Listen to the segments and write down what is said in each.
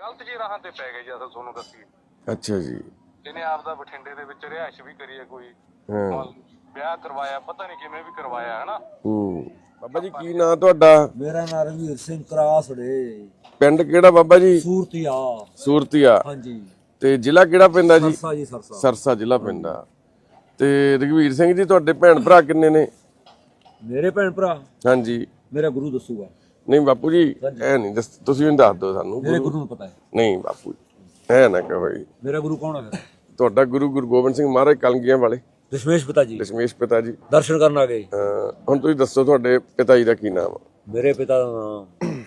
ਗਲਤ ਜੀ ਰਾਹਾਂ ਤੇ ਪੈ ਗਏ ਜੀ ਤੁਹਾਨੂੰ ਦੱਸੀ। ਅੱਛਾ ਜੀ। ਜਿਹਨੇ ਆਪ ਦਾ ਬਠਿੰਡੇ ਦੇ ਵਿੱਚ ਰਿਹਾਇਸ਼ ਵੀ ਕਰੀ ਹੈ ਕੋਈ ਹਾਂ। ਵਿਆਹ ਕਰਵਾਇਆ ਪਤਾ ਨਹੀਂ ਕਿਵੇਂ ਵੀ ਕਰਵਾਇਆ ਹੈ ਨਾ ਹੂੰ। ਬਾਬਾ ਜੀ ਕੀ ਨਾਂ ਤੁਹਾਡਾ? ਮੇਰਾ ਨਾਮ ਰਵੀਰ ਸਿੰਘ ਕਰਾਸੜੇ। ਪਿੰਡ ਕਿਹੜਾ ਬਾਬਾ ਜੀ? ਸੂਰਤੀਆ। ਸੂਰਤੀਆ। ਹਾਂਜੀ। ਤੇ ਜ਼ਿਲ੍ਹਾ ਕਿਹੜਾ ਪੈਂਦਾ ਜੀ? ਸਰਸਾ ਜੀ ਸਰਸਾ। ਸਰਸਾ ਜ਼ਿਲ੍ਹਾ ਪੈਂਦਾ ਤੇ ਰਘਵੀਰ ਸਿੰਘ ਜੀ ਤੁਹਾਡੇ ਭੈਣ ਭਰਾ ਕਿੰਨੇ ਨੇ? ਮੇਰੇ ਭੈਣ ਭਰਾ? ਹਾਂਜੀ। ਮੇਰਾ ਗੁਰੂ ਦੱਸੂਗਾ। ਨਹੀਂ ਬਾਪੂ ਜੀ ਐ ਨਹੀਂ ਦੱਸ ਤੁਸੀਂ ਵੀ ਦੱਸ ਦਿਓ ਸਾਨੂੰ ਮੇਰੇ ਗੁਰੂ ਨੂੰ ਪਤਾ ਹੈ। ਨਹੀਂ ਬਾਪੂ ਜੀ ਐ ਨਾ ਕਹੋ ਜੀ। ਮੇਰਾ ਗੁਰੂ ਕੌਣ ਹੈ ਫਿਰ ਤੁਹਾਡਾ ਗੁਰੂ ਗੁਰੂ ਗੋਬਿੰਦ ਸਿੰਘ ਮਹਾਰਾਜ ਕਲਗੀਆਂ ਵਾਲੇ। ਦਸ਼ਮੇਸ਼ ਪਿਤਾ ਜੀ ਦਸ਼ਮੇਸ਼ ਪਿਤਾ ਜੀ ਦਰਸ਼ਨ ਕਰਨ ਆ ਗਏ। ਅਹ ਹੁਣ ਤੁਸੀਂ ਦੱਸੋ ਤੁਹਾਡੇ ਪਿਤਾ ਜੀ ਦਾ ਕੀ ਨਾਮ ਆ? ਮੇਰੇ ਪਿਤਾ ਦਾ ਨਾਮ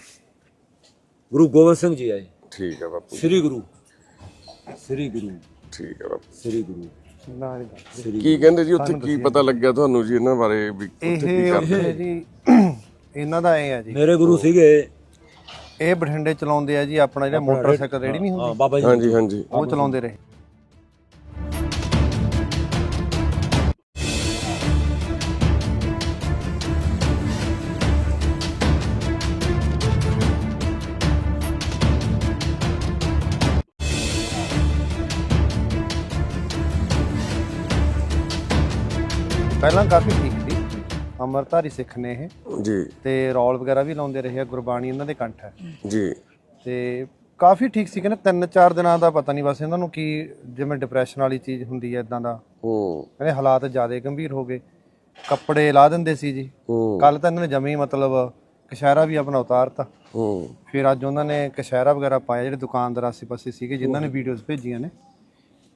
ਗੁਰੂ ਗੋਬਿੰਦ ਸਿੰਘ ਜੀ ਆਏ ਠੀਕ ਹੈ ਬਾਪੂ ਸ੍ਰੀ ਗੁਰੂ। ਸ੍ਰੀ ਗੁਰੂ। ਠੀਕ ਹੈ ਬਾਪੂ ਸ੍ਰੀ ਗੁਰੂ। ਕੀ ਕਹਿੰਦੇ ਜੀ ਉੱਥੇ ਕੀ ਪਤਾ ਲੱਗਿਆ ਤੁਹਾਨੂੰ ਜੀ ਇਹਨਾਂ ਬਾਰੇ ਵੀ ਉੱਥੇ ਕੀ ਇਹ ਕਰਦੇ? ਜੀ ਇਹਨਾਂ ਦਾ ਇਹ ਆ ਜੀ। ਮੇਰੇ ਗੁਰੂ ਸੀਗੇ। ਇਹ ਬਠਿੰਡੇ ਚਲਾਉਂਦੇ ਆ ਜੀ ਆਪਣਾ ਜਿਹੜਾ ਮੋਟਰਸਾਈਕਲ ਰੇੜੀ ਨਹੀਂ ਹੁੰਦੀ? ਹਾਂ ਬਾਬਾ ਜੀ ਹਾਂਜੀ ਹਾਂਜੀ। ਉਹ ਚਲਾਉਂਦੇ ਰਹੇ। ਪਹਿਲਾਂ ਕਾਫੀ ਠੀਕ ਸੀ ਅਮਰਧਾਰੀ ਸਿੱਖ ਨੇ ਇਹ। ਜੀ। ਤੇ ਰੌਲ ਵਗੈਰਾ ਵੀ ਲਾਉਂਦੇ ਰਹੇ ਆ ਗੁਰਬਾਣੀ ਇਹਨਾਂ ਦੇ ਕੰਠ ਹੈ। ਜੀ। ਤੇ ਕਾਫੀ ਠੀਕ ਸੀ ਕਹਿੰਦੇ ਤਿੰਨ ਚਾਰ ਦਿਨਾਂ ਦਾ ਪਤਾ ਨਹੀਂ ਬਸ ਇਹਨਾਂ ਨੂੰ ਕੀ ਜਿਵੇਂ ਡਿਪਰੈਸ਼ਨ ਵਾਲੀ ਚੀਜ਼ ਹੁੰਦੀ ਹੈ ਇਦਾਂ ਦਾ। ਹੂੰ। ਕਹਿੰਦੇ ਹਾਲਾਤ ਜ਼ਿਆਦਾ ਗੰਭੀਰ ਹੋ ਗਏ। ਕੱਪੜੇ ਲਾ ਦਿੰਦੇ ਸੀ ਜੀ। ਕੱਲ ਤਾਂ ਇਹਨਾਂ ਨੇ ਜਮੀ ਮਤਲਬ ਕਸ਼ਹਿਰਾ ਵੀ ਆਪਣਾ ਉਤਾਰਤਾ। ਹੂੰ। ਫਿਰ ਅੱਜ ਉਹਨਾਂ ਨੇ ਕਸ਼ਹਿਰਾ ਵਗੈਰਾ ਪਾਇਆ ਜਿਹੜੇ ਦੁਕਾਨਦਾਰ ਆਸੇ-ਪਾਸੇ ਸੀਗੇ ਜਿਨ੍ਹਾਂ ਨੇ ਵੀਡੀਓਜ਼ ਭੇਜੀਆਂ ਨੇ।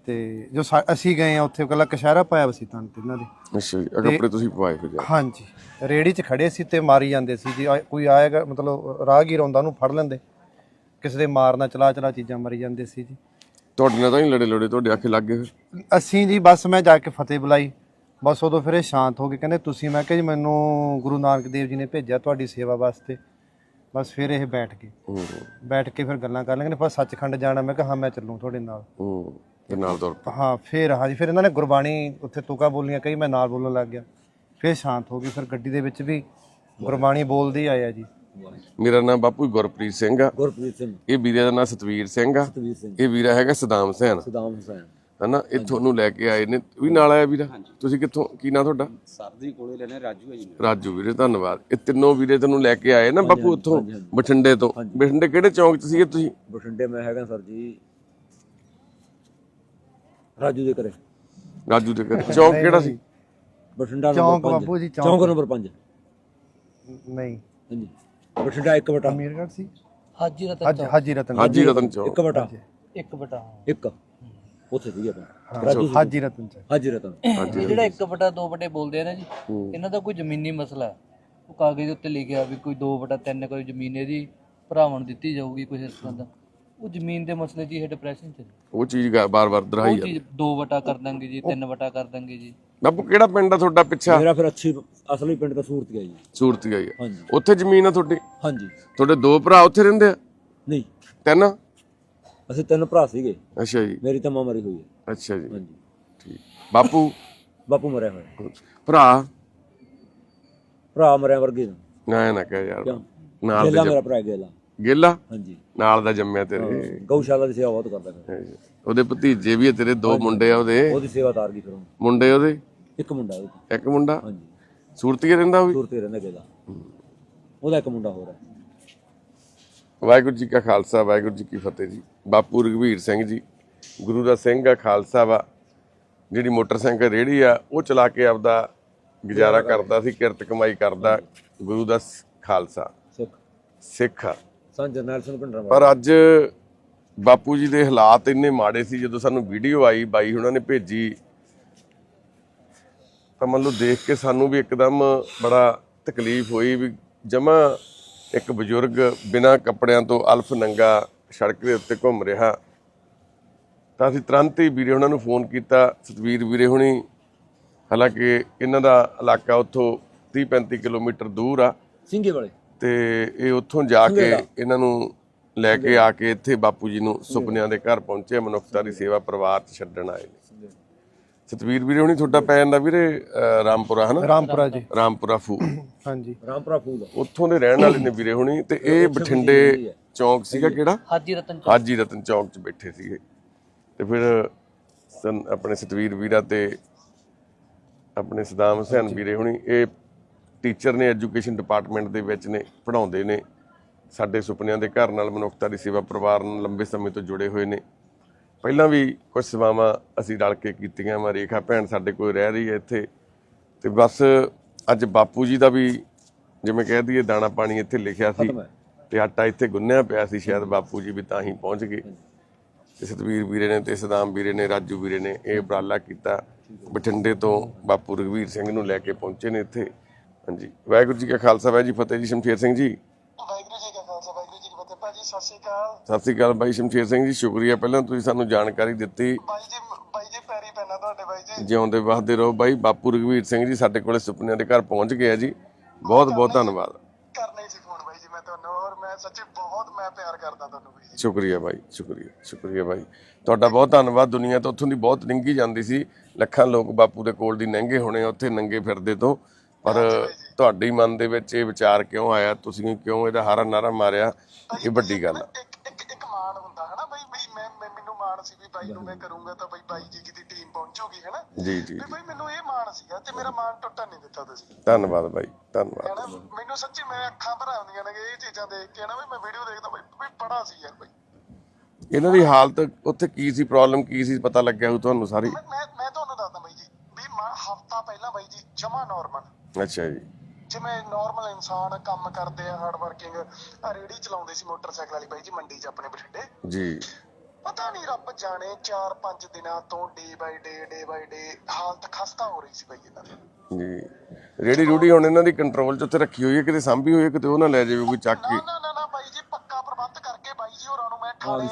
ਤੇ ਜੋ ਸਾ- ਅਸੀਂ ਗਏ ਆ ਉੱਥੇ ਕੱਲਾ ਕਸ਼ਹਿਰਾ ਪਾਇਆ ਵਸੀ ਤਾਂ ਇਹਨਾਂ ਦੇ। ਅੱਛਾ ਜੀ ਆਹ ਕੱਪੜੇ ਤੁਸੀਂ ਪਵਾਏ ਜਾ ਹਾਂਜੀ ਰੇੜੀ 'ਚ ਖੜੇ ਸੀ ਤੇ ਮਾਰੀ ਜਾਂਦੇ ਸੀ ਜੀ ਆ- ਕੋਈ ਆਏਗਾ ਮਤਲਬ ਰਾਹਗੀਰ ਆਉਂਦਾ ਉਹਨੂੰ ਫੜ ਲੈਂਦੇ। ਕਿਸੇ ਦੇ ਮਾਰਨਾ ਚਲਾ ਚਲਾ ਚੀਜ਼ਾਂ ਮਰੀ ਜਾਂਦੇ ਸੀ ਜੀ। ਤੁਹਾਡੇ ਨਾਲ ਤਾਂ ਨਹੀਂ ਲੜੇ ਲੜੇ ਤੁਹਾਡੇ ਆਖੇ ਲੱਗ ਗਏ ਫਿਰ। ਅਸੀਂ ਜੀ ਬਸ ਮੈਂ ਜਾ ਕੇ ਫਤਿਹ ਬੁਲਾਈ। ਬਸ ਉਦੋਂ ਫਿਰ ਇਹ ਸ਼ਾਂਤ ਹੋ ਗਏ ਕਹਿੰਦੇ ਤੁਸੀਂ ਮੈਂ ਕਿਹਾ ਜੀ ਮੈਨੂੰ ਗੁਰੂ ਨਾਨਕ ਦੇਵ ਜੀ ਨੇ ਭੇਜਿਆ ਤੁਹਾਡੀ ਸੇਵਾ ਵਾਸਤੇ। ਬਸ ਫਿਰ ਇਹ ਬੈਠ ਗਏ। ਹੂੰ। ਬੈਠ ਕੇ ਫਿਰ ਗੱਲਾਂ ਕਰ ਲੈਂਗੇ ਪਰ ਸੱਚਖੰਡ ਜਾਣਾ ਮੈਂ ਕਿਹਾ ਹਾਂ ਮੈਂ ਚੱਲੂ ਤੁਹਾਡੇ ਨਾਲ। ਹੂੰ। ਤੇ ਨਾਲ ਤੁਰ ਪਏ। ਹਾਂ ਫਿਰ ਹਾਂਜੀ ਫਿਰ ਇਹਨਾਂ ਨੇ ਗੁਰਬਾਣੀ ਉੱਥੇ ਤੁਕਾਂ ਬੋਲੀਆਂ ਕਈ ਮੈਂ ਨਾਲ ਬੋਲਣ ਲੱਗ ਗਿਆ। ਫਿਰ ਸ਼ਾਂਤ ਹੋ ਗਈ ਫਿਰ ਗੱਡੀ ਦੇ ਵਿੱਚ ਵੀ ਗੁਰਬਾਣੀ ਬੋਲਦੇ ਹੀ ਆਇਆ ਜੀ। ਮੇਰਾ ਨਾਮ ਬਾਪੂ ਗੁਰਪ੍ਰੀਤ ਸਿੰਘ ਆ। ਗੁਰਪ੍ਰੀਤ ਸਿੰਘ। ਇਹ ਵੀਰੇ ਦਾ ਨਾਮ ਸਤਵੀਰ ਸਿੰਘ ਆ। ਸਤਵੀਰ ਸਿੰਘ। ਇਹ ਵੀਰਾ ਹੈਗਾ ਸਦਾਮ ਹੁਸੈਨ ਸਦਾਮ ਹੁਸੈਨ ਹਨਾ ਇੱਥੋਂ ਨੂੰ ਲੈ ਕੇ ਆਏ ਨੇ। ਵੀ ਨਾਲ ਆਇਆ ਵੀਰਾ? ਤੁਸੀਂ ਕਿੱਥੋਂ ਕੀ ਨਾਂ ਤੁਹਾਡਾ? ਸਰਦੀ ਕੋਲੇ ਲੈਣੇ ਰਾਜੂ ਹੈ ਜੀ ਰਾਜੂ ਵੀਰੇ ਧੰਨਵਾਦ। ਇਹ ਤਿੰਨੋਂ ਵੀਰੇ ਤੈਨੂੰ ਲੈ ਕੇ ਆਏ ਨਾ ਬਾਪੂ ਉੱਥੋਂ ਬਠਿੰਡੇ ਤੋਂ। ਬਠਿੰਡੇ ਕਿਹੜੇ ਚੌਂਕ 'ਚ ਸੀਗੇ ਤੁਸੀਂ? ਬਠਿੰਡੇ ਮੈਂ ਹੈਗਾ ਸਰ ਜੀ ਰਾਜੂ ਦੇ ਘਰੇ। ਰਾਜੂ ਦੇ ਘਰ। ਚੌਂਕ ਕਿਹੜਾ ਸੀ? ਬਠਿੰਡਾ ਚੌਂਕ ਨੰਬਰ 5 ਬਾਪੂ ਜੀ ਚੌਂਕ। ਚੌਂਕ ਨੰਬਰ 5 ਨਹੀਂ। ਹਾਂਜੀ। ਬਠਿੰਡਾ 1 ਬਟਾ ਅਮੀਰਗੜ੍ਹ ਸੀ? ਹਾਜੀ ਰਤਨ ਹਾਜੀ ਹਾਜੀ ਰਤਨ ਹਾਜੀ ਰਤਨ ਚੌਂਕ। 1 ਬਟਾ ਇੱਕ ਬਟਾ 1 ਉੱਥੇ ਸੀਗੇ ਆਪਾਂ। ਹਾਂ, ਰਾਜੂ ਹਾਜੀ ਰਤਨ ਚ ਹਾਜੀ ਰਤਨ। ਇਹ ਜਿਹੜਾ ਇੱਕ ਬਟਾ ਦੋ ਬਟੇ ਬੋਲਦੇ ਆ ਨਾ ਜੀ ਇਹਨਾਂ ਦਾ ਕੋਈ ਜ਼ਮੀਨੀ ਮਸਲਾ ਹੈ। ਉਹ ਕਾਗਜ਼ ਦੇ ਉੱਤੇ ਲਿਖਿਆ ਵੀ ਕੋਈ ਦੋ ਬਟਾ ਤਿੰਨ ਕੋਈ ਜ਼ਮੀਨ ਇਹਦੀ ਭਰਾਵਾਂ ਨੂੰ ਦਿੱਤੀ ਜਾਊਗੀ ਕੁਝ ਇਸ ਤਰ੍ਹਾਂ ਦਾ। ਉਹ ਜ਼ਮੀਨ ਦੇ ਮਸਲੇ ਹੀ ਇਹ ਡਿਪਰੈਸ਼ਨ ਚ ਨੇ। ਉਹ ਚੀਜ਼ ਬਾਰ-ਬਾਰ ਉਹ ਚੀਜ਼ ਦੋ ਬਟਾ ਕਰ ਦਾਂਗੇ ਜੀ ਤਿੰਨ ਬਟਾ ਕਰ ਦਾਂਗੇ ਜੀ। ਬਾਪੂ ਕਿਹੜਾ ਪਿੰਡ ਆ ਤੁਹਾਡਾ ਪਿੱਛਾ? ਮੇਰਾ ਫਿਰ ਅੱਛੀ ਅਸਲੀ ਪਿੰਡ ਦਾ ਸੂਰਤ ਗਿਆ ਜੀ। ਸੂਰਤੀ ਆ ਹਾਂਜੀ। ਉੱਥੇ ਜ਼ਮੀਨ ਆ ਤੁਹਾਡੀ? ਹਾਂਜੀ। ਤੁਹਾਡੇ ਦੋ ਭਰਾ ਉੱਥੇ ਰਹਿੰਦੇ ਆ? ਨਹੀਂ। ਤਿੰਨ? ਅਸੀਂ ਤਿੰਨ ਭਰਾ ਸੀਗੇ। ਅੱਛਾ ਜੀ। ਮੇਰੀ ਤਾਂ ਮਾਂ ਮਰੀ ਹੋਈ ਹੈ। ਅੱਛਾ ਜੀ। ਹਾਂਜੀ। ਠੀਕ। ਬਾਪੂ? ਬਾਪੂ ਮਰਿਆ ਹੋਇਆ। ਭਰਾ? ਭਰਾ ਮਰਿਆ ਵਰਗੇ ਨੇ। ਨਾ ਕਹਿ ਯਾਰ। ਨਾਲ ਮੇਰਾ ਭਰਾ ਗੇਲਾ। ਗੇਲਾ? ਹਾਂਜੀ। ਨਾਲ ਦਾ ਜੰਮਿਆ ਤੇਰੇ। ਗਊਸ਼ਾਲਾ ਦੀ ਸੇਵਾ ਬਹੁਤ ਕਰਦਾ ਫਿਰ। ਉਹਦੇ ਭਤੀਜੇ ਵੀ ਆ ਤੇਰੇ ਦੋ ਮੁੰਡੇ ਆ ਉਹਦੇ। ਉਹਦੀ ਸੇਵਾ ਤਾਰ ਗਈ ਫਿਰ ਮੁੰਡੇ ਉਹਦੇ? ਇੱਕ ਮੁੰਡਾ ਉਹਦੇ। ਇੱਕ ਮੁੰਡਾ? ਹਾਂਜੀ। ਸੂਰਤੀਏ ਰਹਿੰਦਾ ਉਹ ਵੀ? ਸੂਰਤ ਰਹਿੰਦਾ ਗੇਲਾ। ਉਹਦਾ ਇੱਕ ਮੁੰਡਾ ਹੋਰ ਹੈ। ਵਾਹਿਗੁਰੂ ਜੀ ਕਾ ਖਾਲਸਾ ਵਾਹਿਗੁਰੂ ਜੀ ਕੀ ਫਤਿਹ ਜੀ। ਬਾਪੂ ਰਘਵੀਰ ਸਿੰਘ ਜੀ ਗੁਰੂ ਦਾ ਸਿੰਘ ਆ ਖਾਲਸਾ ਵਾ। ਜਿਹੜੀ ਮੋਟਰਸਾਈਕਲ ਰੇੜੀ ਆ ਉਹ ਚਲਾ ਕੇ ਆਪਦਾ ਗੁਜ਼ਾਰਾ ਕਰਦਾ ਸੀ ਕਿਰਤ ਕਮਾਈ ਕਰਦਾ। ਗੁਰੂ ਦਾ ਸ- ਖਾਲਸਾ। ਸਿੱਖ। ਸਿੱਖ ਆ। ਸੰਤ ਜਰਨੈਲ ਸਿੰਘ ਪਿੰਡਰਾ ਪਰ ਅੱਜ ਬਾਪੂ ਜੀ ਦੇ ਹਾਲਾਤ ਇੰਨੇ ਮਾੜੇ ਸੀ ਜਦੋਂ ਸਾਨੂੰ ਵੀਡੀਓ ਆਈ ਬਾਈ ਉਹਨਾਂ ਨੇ ਭੇਜੀ ਤਾਂ ਮੰਨ ਲਓ ਦੇਖ ਕੇ ਸਾਨੂੰ ਵੀ ਇੱਕਦਮ ਬੜਾ ਤਕਲੀਫ ਹੋਈ ਵੀ ਜਮਾ ਇੱਕ ਬਜ਼ੁਰਗ ਬਿਨਾਂ ਕੱਪੜਿਆਂ ਤੋਂ ਅਲਫ ਨੰਗਾ ਸੜਕ ਦੇ ਉੱਤੇ ਘੁੰਮ ਰਿਹਾ। ਤਾਂ ਅਸੀਂ ਤੁਰੰਤ ਹੀ ਵੀਰੇ ਉਹਨਾਂ ਨੂੰ ਫੋਨ ਕੀਤਾ ਸਤਵੀਰ ਵੀਰੇ ਹੁਣੀ ਹਾਲਾਂਕਿ ਇਹਨਾਂ ਦਾ ਇਲਾਕਾ ਉੱਥੋਂ 30 35 ਕਿਲੋਮੀਟਰ ਦੂਰ ਆ। ਸਿੰਘੇ ਵਾਲੇ। ਤੇ ਇਹ ਉੱਥੋਂ ਜਾ ਕੇ ਇਹਨਾਂ ਨੂੰ ਲੈ ਕੇ ਆ ਕੇ ਇੱਥੇ ਬਾਪੂ ਜੀ ਨੂੰ ਸੁਪਨਿਆਂ ਦੇ ਘਰ ਪਹੁੰਚੇ ਮਨੁੱਖਤਾ ਦੀ ਸੇਵਾ ਪਰਿਵਾਰ ਚ ਛੱਡਣ ਆਏ ਨੇ। ਸਤਵੀਰ ਵੀਰੇ ਹੁਣੀ ਤੁਹਾਡਾ ਪੈ ਜਾਂਦਾ ਵੀਰੇ ਰਾਮਪੁਰਾ ਹਨਾ? ਰਾਮਪੁਰਾ ਜੀ। ਰਾਮਪੁਰਾ ਫੂ ਹਾਂਜੀ। ਰਾਮਪੁਰਾ ਫੂਲ ਉੱਥੋਂ ਦੇ ਰਹਿਣ ਵਾਲੇ ਨੇ ਵੀਰੇ ਹੁਣੀ ਤੇ ਇਹ ਬਠਿੰਡੇ ਚੌਂਕ ਸੀਗਾ ਕਿਹੜਾ? ਹਾਜੀ ਰਤਨ ਚੌਕ। ਹਾਜੀ ਰਤਨ ਚੌਂਕ 'ਚ ਬੈਠੇ ਸੀਗੇ। ਤੇ ਫਿਰ ਸਨ ਆਪਣੇ ਸਤਵੀਰ ਵੀਰਾ ਤੇ ਆਪਣੇ ਸਦਾਮ ਹੁਸੈਨ ਵੀਰੇ ਹੁਣੀ ਇਹ ਟੀਚਰ ਨੇ ਐਜੂਕੇਸ਼ਨ ਡਿਪਾਰਟਮੈਂਟ ਦੇ ਵਿੱਚ ਨੇ ਪੜ੍ਹਾਉਂਦੇ ਨੇ। ਸਾਡੇ ਸੁਪਨਿਆਂ ਦੇ ਘਰ ਨਾਲ ਮਨੁੱਖਤਾ ਦੀ ਸੇਵਾ ਪਰਿਵਾਰ ਨਾਲ ਲੰਬੇ ਸਮੇਂ ਤੋਂ ਜੁੜੇ ਹੋਏ ਨੇ। ਪਹਿਲਾਂ ਵੀ ਕੁਝ ਸੇਵਾਵਾਂ ਅਸੀਂ ਰਲ ਕੇ ਕੀਤੀਆਂ ਵਾ। ਰੇਖਾ ਭੈਣ ਸਾਡੇ ਕੋਲ ਰਹਿ ਰਹੀ ਹੈ ਇੱਥੇ। ਤੇ ਬਸ ਅੱਜ ਬਾਪੂ ਜੀ ਦਾ ਵੀ ਜਿਵੇਂ ਕਹਿ ਦਈਏ ਦਾਣਾ ਪਾਣੀ ਇੱਥੇ ਲਿਖਿਆ ਸੀ ਤੇ ਆਟਾ ਇੱਥੇ ਗੁੰਨਿਆ ਪਿਆ ਸੀ ਸ਼ਾਇਦ ਬਾਪੂ ਜੀ ਵੀ ਤਾਂ ਹੀ ਪਹੁੰਚ ਗਏ। ਤੇ ਸਤਵੀਰ ਵੀਰੇ ਨੇ ਤੇ ਸਦਾਮ ਵੀਰੇ ਨੇ ਰਾਜੂ ਵੀਰੇ ਨੇ ਇਹ ਉਪਰਾਲਾ ਕੀਤਾ। ਬਠਿੰਡੇ ਤੋਂ ਬਾਪੂ ਰਘਵੀਰ ਸਿੰਘ ਨੂੰ ਲੈ ਕੇ ਪਹੁੰਚੇ ਨੇ ਇੱਥੇ। ਹਾਂਜੀ। ਵਾਹਿਗੁਰੂ ਜੀ ਕਾ ਖਾਲਸਾ ਵਾਹਿਗੁਰੂ ਜੀ ਫਤਿਹ ਜੀ ਸ਼ਮਸ਼ੇਰ ਸਿੰਘ ਜੀ। ਵਾਹਿਗੁਰੂ ਜੀ ਕਾ ਖਾਲਸਾ ਵਾਹਿਗੁਰੂ ਜੀ ਕੀ ਫਤਿਹ। ਭਾਜੀ ਸਤਿ ਸ਼੍ਰੀ ਅਕਾਲ। ਸਤਿ ਸ੍ਰੀ ਅਕਾਲ ਬਾਈ ਸ਼ਮਸ਼ੇਰ ਸਿੰਘ ਜੀ ਸ਼ੁਕਰੀਆ। ਪਹਿਲਾਂ ਤੁਸੀਂ ਸਾਨੂੰ ਜਾਣਕਾਰੀ ਦਿੱਤੀ। ਬਾਈ ਜੀ ਬਾਈ ਜੀ ਪੈਰੀ ਪੈਣਾ ਤੁਹਾਡੇ ਬਾਈ ਜੀ। ਜਿਉਂਦੇ ਵਸਦੇ ਰਹੋ ਬਾਈ ਬਾਪੂ ਰਘਵੀਰ ਸਿੰਘ ਜੀ ਸਾਡੇ ਕੋਲੇ ਸੁਪਨਿਆਂ ਦੇ ਘਰ ਪਹੁੰਚ ਗਏ ਆ ਜੀ। ਬਹੁਤ ਬਹੁਤ ਧੰਨਵਾਦ। ਕਰਨਾ ਹੀ ਸੀ ਫੋਨ ਬਾਈ ਜੀ ਮੈਂ ਤੁਹਾਨੂੰ। ਔਰ ਮੈਂ ਸੱਚੀ ਬਹੁਤ ਮੈਂ ਪਿਆਰ ਕਰਦਾ ਤੁਹਾਨੂੰ ਬਾਈ ਜੀ। ਸ਼ੁਕਰੀਆ ਬਾਈ ਸ਼ੁਕਰੀਆ ਸ਼ੁਕਰੀਆ ਬਾਈ ਤੁਹਾਡਾ ਬਹੁਤ ਧੰਨਵਾਦ। ਦੁਨੀਆ ਤੋਂ ਉੱਥੋਂ ਦੀ ਬਹੁਤ ਲੰਘੀ ਜਾਂਦੀ ਸੀ। ਲੱਖਾਂ ਲੋਕ ਬਾਪੂ ਦੇ ਕੋਲ ਦੀ ਲੰਘੇ ਹੋਣੇ ਉੱਥੇ ਨੰਗੇ ਫਿਰਦੇ ਤੋਂ। ਪਰ ਤੁਹਾਡੇ ਮਨ ਦੇ ਵਿੱਚ ਇਹ ਵਿਚਾਰ ਕਿਉਂ ਆਇਆ? ਤੁਸੀਂ ਕਿਉਂ ਇਹਦਾ ਹਾਰਾ ਨਾਰਾ ਮਾਰਿਆ? ਇਹ ਵੱਡੀ ਗੱਲ ਆ। ਇੱਕ ਇੱਕ ਇੱਕ ਮਾਣ ਹੁੰਦਾ ਹਨਾ ਬਾਈ ਬਈ ਮੈਂ ਮੈਂ- ਮੈਨੂੰ ਮਾਣ ਸੀ ਵੀ ਬਾਈ ਨੂੰ ਮੈਂ ਕਰੂੰਗਾ ਤਾਂ ਬਾਈ ਬਾਈ ਜੀ ਦੀ ਟੀਮ ਪਹੁੰਚੂਗੀ ਹਨਾ। ਜੀ ਬਾਈ ਮੈਨੂੰ ਇਹ ਮਾਣ ਸੀਗਾ ਤੇ ਮੇਰਾ ਮਾਣ ਟੁੱਟਣ ਨਹੀਂ ਦਿੱਤਾ ਤੁਸੀਂ। ਧੰਨਵਾਦ ਬਾਈ ਧੰਨਵਾਦ। ਮੈਨੂੰ ਸੱਚੀ ਮੈਂ ਅੱਖਾਂ ਭਰ ਆਉਂਦੀਆਂ ਨੇ ਇਹ ਚੀਜ਼ਾਂ ਦੇਖ ਕੇ ਨਾ ਵੀ ਮੈਂ ਵੀਡੀਓ ਦੇਖਦਾ ਬਾਈ ਬਈ ਬੜਾ ਸੀ ਯਾਰ ਬਾਈ। ਇਹਨਾਂ ਦੀ ਹਾਲਤ ਉੱਥੇ ਕੀ ਸੀ ਪ੍ਰੋਬਲਮ ਕੀ ਸੀ ਪਤਾ ਲੱਗਿਆ ਤੁਹਾਨੂੰ ਸਾਰੀ? ਮੈਂ ਮੈਂ ਤੁਹਾਨੂੰ ਦੱਸਦਾ ਬਾਈ ਜੀ ਵੀ ਹਫਤਾ ਪਹਿਲਾਂ ਬਾਈ ਜੀ ਜਮਾ ਨਾਰਮਲ ਅੱਛਾ ਜੀ। ਜਿਵੇਂ ਨਾਰਮਲ ਇਨਸਾਨ ਕੰਮ ਕਰਦੇ ਆ ਹਾਰਡ ਵਰਕਿੰਗ ਰੇੜੀ ਚਲਾਉਂਦੇ ਸੀ ਮੋਟਰਸਾਈਕਲ ਵਾਲੀ ਬਾਈ ਜੀ ਮੰਡੀ 'ਚ ਆਪਣੇ ਬਠਿੰਡੇ। ਜੀ। ਪਤਾ ਨਹੀਂ ਰੱਬ ਜਾਣੇ 4-5 ਦਿਨਾਂ ਤੋਂ ਡੇ ਬਾਈ ਡੇ ਡੇ ਬਾਈ ਡੇ ਹਾਲਤ ਖਸਤਾ ਹੋ ਰਹੀ ਸੀ ਬਾਈ ਇਹਨਾਂ ਦੀ। ਜੀ। ਰੇੜੀ ਰੂੜੀ ਹੁਣ ਇਹਨਾਂ ਦੀ ਕੰਟਰੋਲ 'ਚ ਉੱਥੇ ਰੱਖੀ ਹੋਈ ਹੈ ਕਿਤੇ ਸਾਂਭੀ ਹੋਈ ਹੈ ਕਿਤੇ ਉਹ ਨਾ ਲੈ ਜਾਵੇ ਕੋਈ ਚੱਕ ਨਾ ਕੇ। ਨਾ ਨਾ ਨਾ ਬਾਈ ਜੀ ਪੱਕਾ ਪ੍ਰਬੰਧ ਕਰਕੇ ਬਾਈ ਜੀ ਹੋਰਾਂ ਨੂੰ ਮੈਂ ਥਾਣੇ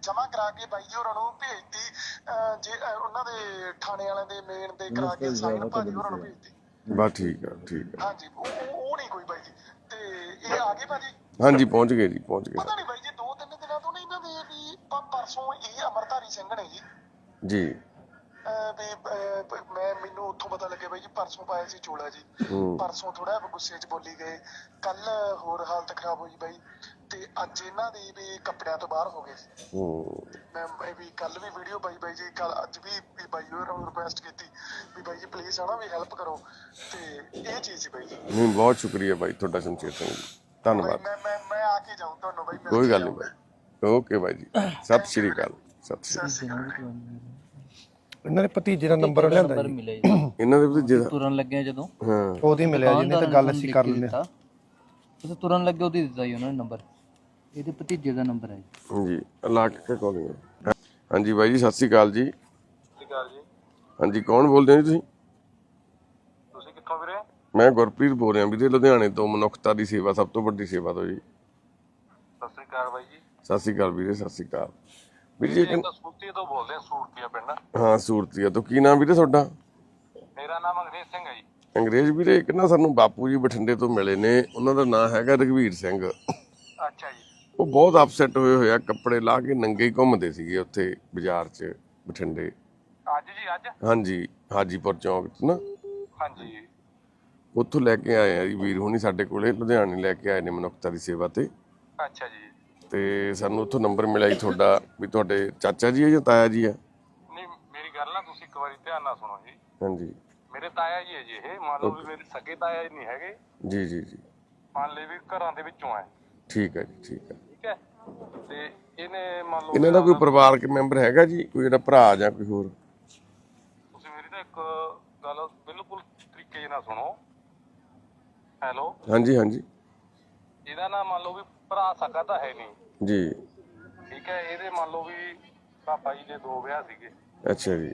ਜਮਾ ਕਰਾ ਕੇ ਬਾਈ ਜੀ ਹੋਰਾਂ ਨੂੰ ਭੇਜਤੀ ਅਹ ਜੇ ਅਹ ਉਹਨਾਂ ਦੇ ਥਾਣੇ ਵਾਲਿਆਂ ਦੇ ਮੇਨ ਦੇ ਕਰਾ ਕੇ ਸਾਈਨ ਭਾਜੀ ਹੋਰਾਂ ਨੂੰ ਭੇਜਤੀ। ਬਸ ਠੀਕ ਆ ਠੀਕ ਆ। ਹਾਂਜੀ ਉਹ ਨਹੀਂ ਕੋਈ ਬਾਈ ਜੀ। ਤੇ ਇਹ ਆ ਗਏ ਭਾਜੀ? ਹਾਂਜੀ ਪਹੁੰਚ ਗਏ ਜੀ ਪਹੁੰਚ ਗਏ। ਪਤਾ ਨਹੀਂ ਬਾਈ ਜੀ ਦੋ ਤਿੰਨ ਦਿਨਾਂ ਤੋਂ ਨਾ ਇਹਨਾਂ ਦੇ ਵੀ ਪ- ਪਰਸੋਂ ਇਹ ਅਮਰਧਾਰੀ ਸਿੰਘ ਨੇ ਜੀ। ਜੀ। ਅਹ ਵੀ ਅਹ ਪ- ਮੈਂ ਮੈਨੂੰ ਉੱਥੋਂ ਪਤਾ ਲੱਗਿਆ ਬਾਈ ਜੀ ਪਰਸੋਂ ਪਾਇਆ ਸੀ ਚੋਲਾ ਜੀ। ਹੂੰ। ਪਰਸੋਂ ਥੋੜਾ ਗੁੱਸੇ 'ਚ ਬੋਲੀ ਗਏ। ਕੱਲ ਹੋਰ ਹਾਲਤ ਖਰਾਬ ਹੋਈ ਬਾਈ। ਤੇ ਅੱਜ ਇਹਨਾਂ ਦੀ ਵੀ ਕੱਪੜਿਆਂ ਤੋਂ ਬਾਹਰ ਹੋ ਗਏ। ਸੀ ਹੂੰ। ਮੈਂ ਮੈਂ ਵੀ ਕੱਲ ਵੀ ਵੀਡੀਓ ਬਾਈ ਬਾਈ ਜੀ ਕੱਲ ਅੱਜ ਵੀ ਵੀ ਬਾਈ ਹੋਰਾਂ ਨੂੰ ਰਿਕੁਐਸਟ ਕੀਤੀ ਵੀ ਬਾਈ ਜੀ ਪਲੀਜ਼ ਹਨਾ ਵੀ ਹੈਲਪ ਕਰੋ। ਤੇ ਇਹ ਚੀਜ਼ ਸੀ ਬਾਈ ਜੀ। ਨਹੀਂ ਬਹੁਤ ਸ਼ੁਕਰੀਆ ਬਾਈ ਤੁਹਾਡਾ ਸ਼ਮਸ਼ੇਰ ਸਿੰਘ ਜੀ। ਧੰਨਵਾਦ। ਮੈਂ ਮੈਂ ਮੈਂ ਆ ਕੇ ਜਾਊਂ ਤੁਹਾਨੂੰ ਬਾਈ ਕੋਈ ਗੱਲ ਨਹੀਂ। ਬਾਈ। ਓਕੇ ਬਾਈ ਜੀ। ਸਤਿ ਸ਼੍ਰੀ ਅਕਾਲ ਸਤਿ ਸ਼੍ਰੀ ਅਕਾਲ। ਇਹਨਾਂ ਦੇ ਭਤੀਜੇ ਦਾ ਨੰਬਰ ਲਿਆਂਦਾ ਨੰਬਰ ਜੀ। ਮਿਲਿਆ ਜੀ। ਅਕਾਲ ਇਹਨਾਂ ਦੇ ਵੀ ਜਿਹਦਾ ਤੁਰਨ ਲੱਗਿਆ ਜਦੋਂ? ਹਾਂ। ਉਹਦੀ ਮਿਲਿਆ ਜੀ ਨਹੀਂ ਤਾਂ ਗੱਲ ਅਸੀਂ ਕਰ ਲੈਂਦੇ ਤੁਸੀਂ ਤੁਰਨ ਲੱਗੇ ਉਹਦੀ ਦਿੱਤਾ ਜੀ ਉਹਨਾਂ ਨੇ ਨੰਬਰ। ਇਹਦੇ ਭਤੀਜੇ ਦਾ ਨੰਬਰ ਹੈ ਜੀ। ਜੀ ਲਾ ਕੇ ਕਾਲਿੰਗ ਹਾਂਜੀ ਬਾਈ ਜੀ ਸਤਿ ਸ਼੍ਰੀ ਅਕਾਲ ਜੀ। ਸਤਿ ਸ਼੍ਰੀ ਅਕਾਲ ਜੀ। ਹਾਂਜੀ ਕੌਣ ਬੋਲਦੇ ਹੋ ਜੀ ਤੁਸੀਂ? ਤੁਸੀਂ ਕਿੱਥੋਂ ਵੀਰੇ? ਮੈਂ ਗੁਰਪ੍ਰੀਤ ਬੋਲ ਰਿਹਾ ਵੀਰੇ ਲੁਧਿਆਣੇ ਤੋਂ ਮਨੁੱਖਤਾ ਦੀ ਸੇਵਾ ਸਭ ਤੋਂ ਵੱਡੀ ਸੇਵਾ ਤੋਂ ਜੀ। ਸਤਿ ਸ਼੍ਰੀ ਅਕਾਲ ਬਾਈ ਜੀ। ਸਤਿ ਸ਼੍ਰੀ ਅਕਾਲ ਵੀਰੇ ਸਤਿ ਸ਼੍ਰੀ ਅਕਾਲ। ਵੀਰੇ ਜੀ ਤਾਂ ਸੂਰਤੀ ਤੋਂ ਬੋਲਦੇ ਆ ਸੂਰਤੀਆ ਪਿੰਡ। ਹਾਂ ਸੂਰਤੀਆ ਤੋਂ। ਕੀ ਨਾਮ ਵੀਰੇ ਤੁਹਾਡਾ? ਮੇਰਾ ਨਾਮ ਅੰਗਰੇਜ਼ ਸਿੰਘ ਹੈ ਜੀ। ਅੰਗਰੇਜ਼ ਵੀਰੇ ਇੱਕ ਨਾ ਸਾਨੂੰ ਬਾਪੂ ਜੀ ਬਠਿੰਡੇ ਤੋਂ ਮਿਲੇ ਨੇ। ਉਹਨਾਂ ਦਾ ਨਾਮ ਹੈਗਾ ਰਘਵੀਰ ਸਿੰਘ। ਅੱਛਾ ਜੀ। ਉਹ ਬਹੁਤ ਅਪਸੈਟ ਹੋਏ ਹੋਏ ਆ ਕੱਪੜੇ ਲਾ ਕੇ ਨੰਗੇ ਹੀ ਘੁੰਮਦੇ ਸੀਗੇ ਉੱਥੇ ਬਾਜ਼ਾਰ 'ਚ ਬਠਿੰਡੇ। ਅੱਜ ਜੀ ਅੱਜ? ਹਾਂਜੀ ਹਾਜੀਪੁਰ ਚੌਂਕ 'ਚ ਨਾ। ਹਾਂਜੀ। ਉੱਥੋਂ ਲੈ ਕੇ ਆਏ ਆ ਜੀ ਵੀਰ ਹੁਣੀ ਸਾਡੇ ਕੋਲੇ ਲੁਧਿਆਣੇ ਲੈ ਕੇ ਆਏ ਨੇ ਮਨੁੱਖਤਾ ਦੀ ਸੇਵਾ ਤੇ। ਅੱਛਾ ਜੀ। ਤੇ ਸਾਨੂੰ ਉੱਥੋਂ ਨੰਬਰ ਮਿਲਿਆ ਜੀ ਤੁਹਾਡਾ ਵੀ ਤੁਹਾਡੇ ਚਾਚਾ ਜੀ ਹੈ ਜਾਂ ਤਾਇਆ ਜੀ ਹੈ ਨਹੀਂ ਮੇਰੀ ਗੱਲ ਨਾ ਤੁਸੀਂ ਇੱਕ ਵਾਰੀ ਧਿਆਨ ਨਾਲ ਸੁਣੋ ਜੀ। ਹਾਂਜੀ। ਮੇਰੇ ਤਾਇਆ ਜੀ ਹੈ ਜੀ ਇਹ ਮੰਨ ਲਓ ਵੀ ਮੇਰੇ ਸਕੇ ਤਾਇਆ ਜੀ ਨਹੀਂ ਹੈਗੇ। ਜੀ ਜੀ ਜੀ। ਮੰਨ ਲਈ ਵੀ ਘਰਾਂ ਦੇ ਵਿੱਚੋਂ ਹੈ ਠੀਕ ਹੈ ਜੀ ਠੀਕ ਹੈ ਤੇ ਇਹਨੇ ਮੰਨ ਲਓ ਇਹਨਾਂ ਦਾ ਕੋਈ ਪਰਿਵਾਰਕ ਮੈਂਬਰ ਹੈਗਾ ਜੀ? ਕੋਈ ਜਿਹੜਾ ਭਰਾ ਜਾਂ ਕੋਈ ਹੋਰ? ਤੁਸੀਂ ਮੇਰੀ ਨਾ ਇੱਕ ਗੱਲ ਬਿਲਕੁਲ ਤਰੀਕੇ ਨਾਲ ਸੁਣੋ। ਹੈਲੋ? ਹਾਂਜੀ ਹਾਂਜੀ। ਇਹਦਾ ਨਾ ਮੰਨ ਲਓ ਵੀ ਭਰਾ ਸਕਾ ਤਾਂ ਹੈ ਨਹੀਂ। ਜੀ। ਠੀਕ ਹੈ ਇਹਦੇ ਮੰਨ ਲਓ ਵੀ ਪਾਪਾ ਜੀ ਦੇ ਦੋ ਵਿਆਹ ਸੀਗੇ। ਅੱਛਾ ਜੀ।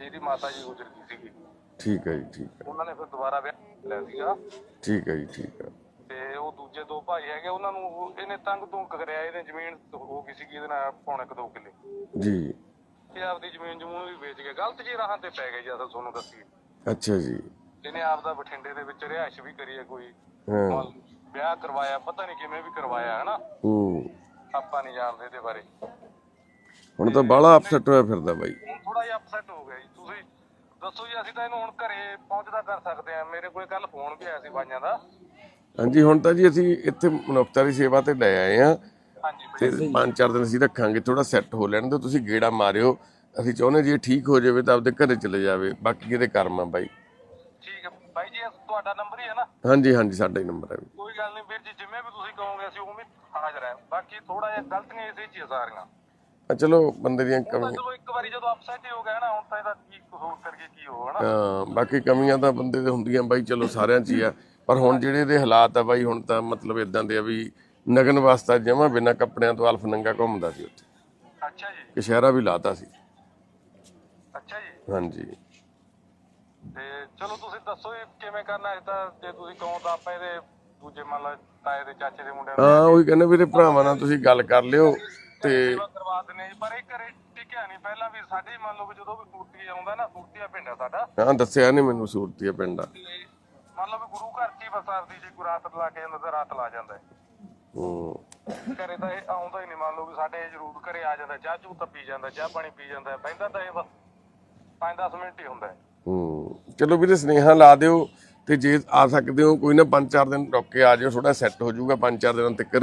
ਇਹਦੀ ਮਾਤਾ ਜੀ ਗੁਜ਼ਰ ਗਈ ਸੀਗੀ। ਠੀਕ ਹੈ ਜੀ ਠੀਕ ਹੈ। ਉਹਨਾਂ ਨੇ ਫਿਰ ਦੁਬਾਰਾ ਵਿਆਹ ਲਿਆ ਸੀਗਾ। ਠੀਕ ਹੈ ਜੀ ਠੀਕ ਹੈ। ਤੇ ਦੂਜੇ ਦੋ ਭਾਈ ਹੈਗੇ ਉਹਨਾਂ ਨੂੰ ਉਹ- ਇਹਨੇ ਤੰਗ ਤੁੰਗ ਕਰਿਆ ਇਹਨੇ ਜ਼ਮੀਨ ਹੋ ਗਈ ਸੀਗੀ ਇਹਦੇ ਨਾਲ ਪੌਣੇ ਕੁ ਦੋ ਕਿੱਲੇ। ਜੀ। ਇਹ ਆਪਦੀ ਜ਼ਮੀਨ ਜਮੂਨ ਵੀ ਵੇਚ ਕੇ ਗਲਤ ਜੀ ਰਾਹਾਂ ਤੇ ਪੈ ਗਏ ਜੀ ਤੁਹਾਨੂੰ ਦੱਸੀ। ਅੱਛਾ ਜੀ। ਇਹਨੇ ਆਪਦਾ ਬਠਿੰਡੇ ਦੇ ਵਿੱਚ ਰਿਹਾਇਸ਼ ਵੀ ਕਰੀ ਹੈ ਕੋਈ। ਹਾਂ। ਵਿਆਹ ਕਰਵਾਇਆ ਪਤਾ ਨਹੀਂ ਕਿਵੇਂ ਵੀ ਕਰਵਾਇਆ ਹਨਾ? ਹੂੰ। ਆਪਾਂ ਨਹੀਂ ਜਾਣਦੇ ਇਹਦੇ ਬਾਰੇ। ਹੁਣ ਤਾਂ ਬਾਹਲਾ ਅਪਸੈਟ ਹੋਇਆ ਫਿਰਦਾ ਬਾਈ। ਹੁਣ ਥੋੜਾ ਜਿਹਾ ਅਪਸੈਟ ਹੋ ਗਿਆ ਜੀ। ਤੁਸੀਂ ਦੱਸੋ ਜੀ ਅਸੀਂ ਤਾਂ ਇਹਨੂੰ ਹੁਣ ਘਰੇ ਪਹੁੰਚਦਾ ਕਰ ਸਕਦੇ ਆ ਮੇਰੇ ਕੋਲ ਕੱਲ ਫੋਨ ਵੀ ਆਇਆ ਸੀ ਬਾਈਆਂ ਦਾ। ਹਾਂਜੀ ਹੁਣ ਤਾਂ ਜੀ ਅਸੀਂ ਇੱਥੇ ਮਨੁੱਖਤਾ ਦੀ ਸੇਵਾ ਤੇ ਲੈ ਆਏ ਆ ਹਾਂਜੀ ਤੇ ਪੰਜ ਚਾਰ ਦਿਨ ਅਸੀਂ ਰੱਖਾਂਗੇ ਥੋੜਾ ਸੈੱਟ ਹੋ ਲੈਣ ਦਿਓ ਤੁਸੀਂ ਗੇੜਾ ਮਾਰਿਓ। ਅਸੀਂ ਚਾਹੁੰਦੇ ਜੇ ਠੀਕ ਹੋ ਜਾਵੇ ਤਾਂ ਆਪਦੇ ਘਰੇ ਚਲੇ ਜਾਵੇ ਬਾਕੀ ਕਿਤੇ ਕਰਮ ਆ ਬਾਈ। ਠੀਕ ਹੈ ਬਾਈ ਜੀ ਤੁਹਾਡਾ ਨੰਬਰ ਹੀ ਹੈ ਨਾ? ਹਾਂਜੀ ਹਾਂਜੀ ਸਾਡਾ ਹੀ ਨੰਬਰ ਹੈ ਕੋਈ ਗੱਲ ਨਹੀਂ ਵੀਰ ਜੀ ਜਿਵੇਂ ਵੀ ਤੁਸੀਂ ਕਹੋਗੇ ਅਸੀਂ ਉਵੇਂ ਹਾਜ਼ਰ ਹੈ। ਬਾਕੀ ਥੋੜਾ ਜਿਹਾ ਗਲਤੀਆਂ ਇਸੇ ਚ ਸਾਰੀਆਂ। ਆ ਚਲੋ ਬੰਦੇ ਦੀਆਂ ਹੁਣ ਤਾਂ ਕਮੀਆਂ ਚਲੋ ਇੱਕ ਵਾਰੀ ਜਦੋਂ ਅਪਸੈਟ ਹੀ ਹੋ ਗਿਆ ਨਾ ਹੁਣ ਤਾਂ ਇਹਦਾ ਕੀ ਕਸੂਰ ਕਰਕੇ ਕੀ ਹੋ ਹਨਾ? ਹਾਂ, ਬਾਕੀ ਕਮੀਆਂ ਤਾਂ ਬੰਦੇ ਦੇ ਹੁੰਦੀਆਂ ਬਾਈ ਚਲੋ ਸਾਰਿਆਂ 'ਚ ਹੀ ਆ। ਪਰ ਹੁਣ ਜਿਹੜੇ ਦੇ ਹਾਲਾਤ ਆ ਬਾਈ ਹੁਣ ਤਾਂ ਮਤਲਬ ਇਦਾਂ ਦੇ ਆ ਵੀ ਨਗਨ ਵਾਸਤਾ ਜਮਾ ਬਿਨਾਂ ਕੱਪੜਿਆਂ ਤੋਂ ਅਲਫ ਨੰਗਾ ਘੁੰਮਦਾ ਸੀ ਉੱਥੇ। ਅੱਛਾ ਜੀ। ਕਸ਼ਹਿਰਾ ਵੀ ਲਾਤਾ ਸੀ। ਅੱਛਾ ਜੀ। ਹਾਂਜੀ। ਤੇ ਚਲੋ ਤੁਸੀਂ ਦੱਸੋ ਇਹ ਕਿਵੇਂ ਕਰਨਾ ਹੈ ਤਾਂ ਜੇ ਤੁਸੀਂ ਕਹੋ ਤਾਂ ਆਪਾਂ ਇਹਦੇ ਦੂਜੇ ਮੰਨ ਲਓ ਤਾਏ ਦੇ ਚਾਚੇ ਦੇ ਮੁੰਡਿਆਂ ਹਾਂ ਉਹੀ ਕਹਿੰਦੇ ਵੀਰੇ ਭਰਾਵਾਂ ਨਾਲ ਤੁਸੀਂ ਗੱਲ ਕਰ ਲਿਓ ਤੇ ਸੇਵਾ ਕਰਵਾ ਜੀ ਪਰ ਇਹ ਘਰੇ ਟਿਕਿਆ ਨਹੀਂ। ਪਹਿਲਾਂ ਵੀ ਸਾਡੇ ਮੰਨ ਲਓ ਵੀ ਜਦੋਂ ਵੀ ਸੂਰਤੀ ਆਉਂਦਾ ਨਾ ਸੂਰਤੀਆ ਪਿੰਡ ਆ ਸਾਡਾ। ਹਾਂ ਦੱਸਿਆ ਨੇ ਮੈਨੂੰ ਸੂਰਤੀਆ ਪਿੰਡ ਆ। ਤੇ ਮੰਨ ਲਓ ਵੀ ਗੁਰੂ ਘਰ ਚ ਹੀ ਬਸ ਆਪਦੀ ਜੇ ਕੋਈ ਰਾਤ ਲਾ ਕੇ ਜਾਂਦਾ ਤਾਂ ਰਾਤ ਲਾ ਜਾਂਦਾ ਹੈ। ਘਰੇ ਤਾਂ ਇਹ ਆਉਂਦਾ ਹੀ ਨਹੀਂ ਮੰਨ ਲਓ ਵੀ ਸਾਡੇ ਜ਼ਰੂਰ ਘਰੇ ਆ ਜਾਂਦਾ ਚਾਹ ਚੂ ਤਾਂ ਪੀ ਜਾਂਦਾ ਚਾਹ ਪਾਣੀ ਪੀ ਜਾਂਦਾ ਹੈ। ਬਹਿੰਦਾ ਤਾਂ ਇਹ ਬਸ 5-10 ਮਿੰਟ ਹੀ ਹੁੰਦਾ ਹੈ ਚਲੋ ਵੀਰੇ ਸਨੇਹਾ ਲਾ ਦਿਓ ਤੇ ਜੇ ਆ ਸਕਦੇ ਹੋ ਕੋਈ ਨਾ 5-4 ਦਿਨ ਰੁਕ ਕੇ ਆ ਜਿਓ ਥੋੜਾ ਸੈੱਟ ਹੋ ਜਾਊਗਾ 5-4 ਦਿਨਾਂ ਤੱਕ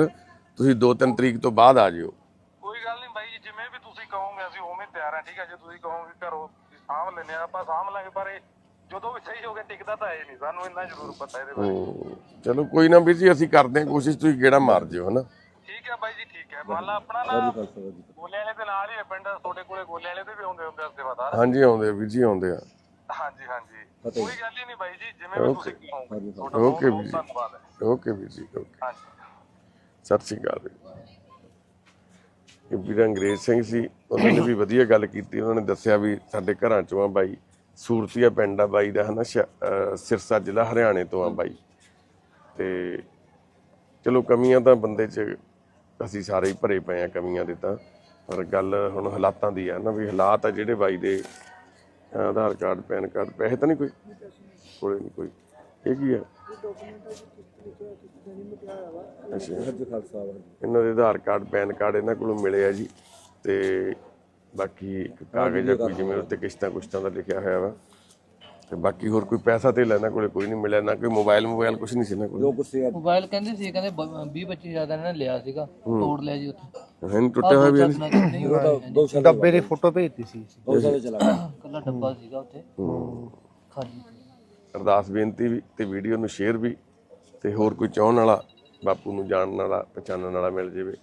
ਤੁਸੀਂ 2-3 ਤਰੀਕ ਤੋਂ ਬਾਅਦ ਆ ਜਿਓ ਕੋਈ ਗੱਲ ਨਹੀਂ ਬਾਈ ਜੀ ਜਿਵੇਂ ਵੀ ਤੁਸੀਂ ਕਹੋਗੇ ਅਸੀਂ ਉਵੇਂ ਤਿਆਰ ਹਾਂ ਠੀਕ ਹੈ ਜੇ ਤੁਸੀਂ ਕਹੋਗੇ ਘਰੋਂ ਸਾਂਭ ਲੈਨੇ ਆ ਆਪਾਂ ਸਾਂਭ ਲਾਂਗੇ ਪਰ ਇਹ ਜਦੋਂ ਵੀ ਸਹੀ ਹੋ ਗਿਆ ਟਿਕਦਾ ਤਾਂ ਹੈ ਨਹੀਂ। ਸਾਨੂੰ ਇੰਨਾ ਜ਼ਰੂਰ ਪਤਾ ਇਹਦੇ ਬਾਰੇ। ਹੂੰ, ਚਲੋ ਕੋਈ ਨਾ ਵੀਰ ਜੀ ਅਸੀਂ ਕਰਦੇ ਹਾਂ ਕੋਸ਼ਿਸ਼ ਤੁਸੀਂ ਗੇੜਾ ਮਾਰ ਜਿਓ ਹਨਾ? ਠੀਕ ਹੈ ਬਾਈ ਜੀ ਠੀਕ ਹੈ। ਮੰਨ ਲਾ ਆਪਣਾ ਨਾ ਗੋਲੇ ਵਾਲੇ ਦੇ ਨਾਲ ਹੀ ਹੈ ਪਿੰਡ ਤੁਹਾਡੇ ਕੋਲੇ ਗੋਲੇ ਵਾਲੇ ਦੇ ਵੀ ਆਉਂਦੇ ਹੁੰਦੇ ਆ ਸੇਵਾਦਾਰ ਹਾਂਜੀ ਆਉਂਦੇ ਆ ਵੀਰ ਜੀ ਆਉਂਦੇ ਆ। ਹਾਂਜੀ ਹਾਂਜੀ। ਕੋਈ ਗੱਲ ਹੀ ਨਹੀਂ ਬਾਈ ਜੀ ਜਿਵੇਂ ਵੀ ਤੁਸੀਂ ਕਹੋਗੇ ਤੁਹਾਡਾ ਓਕੇ ਵੀਰ ਬਹੁਤ ਜੀ। ਧੰਨਵਾਦ ਹੈ। ਓਕੇ ਵੀਰ ਜੀ ਓਕੇ ਹਾਂਜੀ। ਸਤਿ ਸ਼੍ਰੀ ਅਕਾਲ। ਵੀਰ ਇਹ ਵੀਰ ਅੰਗਰੇਜ਼ ਸਿੰਘ ਸੀ ਉਹਨਾਂ ਨੇ ਵੀ ਵਧੀਆ ਗੱਲ ਕੀਤੀ ਉਹਨਾਂ ਨੇ ਦੱਸਿਆ ਵੀ ਸਾਡੇ ਘਰਾਂ ਚੋਂ ਆ ਬਾਈ ਸੂਰਤੀਆ ਪਿੰਡ ਆ ਬਾਈ ਦਾ ਹਨਾ ਸਿਰਸਾ ਜ਼ਿਲ੍ਹਾ ਹਰਿਆਣੇ ਤੋਂ ਆ ਬਾਈ। ਤੇ ਚਲੋ ਕਮੀਆਂ ਤਾਂ ਬੰਦੇ 'ਚ ਅਸੀਂ ਸਾਰੇ ਹੀ ਭਰੇ ਪਏ ਆ ਕਮੀਆਂ ਦੇ ਤਾਂ ਪਰ ਗੱਲ ਹੁਣ ਹਾਲਾਤਾਂ ਦੀ ਆ ਨਾ ਵੀ ਹਾਲਾਤ ਆ ਜਿਹੜੇ ਬਾਈ ਦੇ ਆਧਾਰ ਕਾਰਡ ਪੈਨ ਕਾਰਡ ਪੈਸੇ ਤਾਂ ਨਹੀਂ ਕੋਈ? ਕੋਲੇ ਨਹੀਂ ਕੋਈ। ਇਹ ਕੀ ਆ? ਅੱਛਾ। ਇਹਨਾਂ ਦੇ ਆਧਾਰ ਕਾਰਡ ਪੈਨ ਕਾਰਡ ਇਹਨਾਂ ਕੋਲੋਂ ਮਿਲੇ ਆ ਜੀ। ਤੇ ਬਾਕੀ ਇੱਕ ਕਾਗਜ਼ ਆ ਕੋਈ ਜਿਵੇਂ ਉੱਤੇ ਕਿਸ਼ਤਾਂ ਕੁਸ਼ਤਾਂ ਦਾ ਲਿਖਿਆ ਹੋਇਆ ਵਾ। ਤੇ ਬਾਕੀ ਹੋਰ ਕੋਈ ਪੈਸਾ ਤੇ ਲੈਣਾ ਕੋਲੇ ਕੋਈ ਨਹੀਂ ਮਿਲਿਆ ਨਾ ਕੋਈ ਮੋਬਾਈਲ ਮੋਬਾਈਲ ਕੁਝ ਨਹੀਂ ਸੀ ਨਾ ਕੋਲੇ। ਗੁੱਸੇ ਮੋਬਾਈਲ ਕਹਿੰਦੇ ਸੀ ਕਹਿੰਦੇ 20 25 ਜ਼ਿਆਦਾ ਇਹਨਾਂ ਨੇ ਲਿਆ ਸੀਗਾ ਤੋੜ ਲਿਆ ਜੀ ਉੱਥੇ। ਹੈ ਟੁੱਟਿਆ ਹੋਇਆ ਵੀ। ਨਹੀਂ ਡੱਬੇ ਦੀ ਫੋਟੋ ਭੇਜਤੀ ਸੀ। ਬਹੁਤ ਸਾਰੇ ਚਲਾ ਗਿਆ। ਕੱਲਾ ਡੱਬਾ ਸੀਗਾ ਉੱਥੇ। ਖਾਲੀ। ਅਰਦਾਸ ਬੇਨਤੀ ਵੀ ਤੇ ਵੀਡੀਓ ਨੂੰ ਸ਼ੇਅਰ ਵੀ ਤੇ ਹੋਰ ਕੋਈ ਚਾਹਣ ਵਾਲਾ ਬਾਪੂ ਨੂੰ ਜਾਣਨ ਵਾਲਾ ਪਛਾਣਨ ਵਾਲਾ ਮਿਲ ਜਾਵੇ।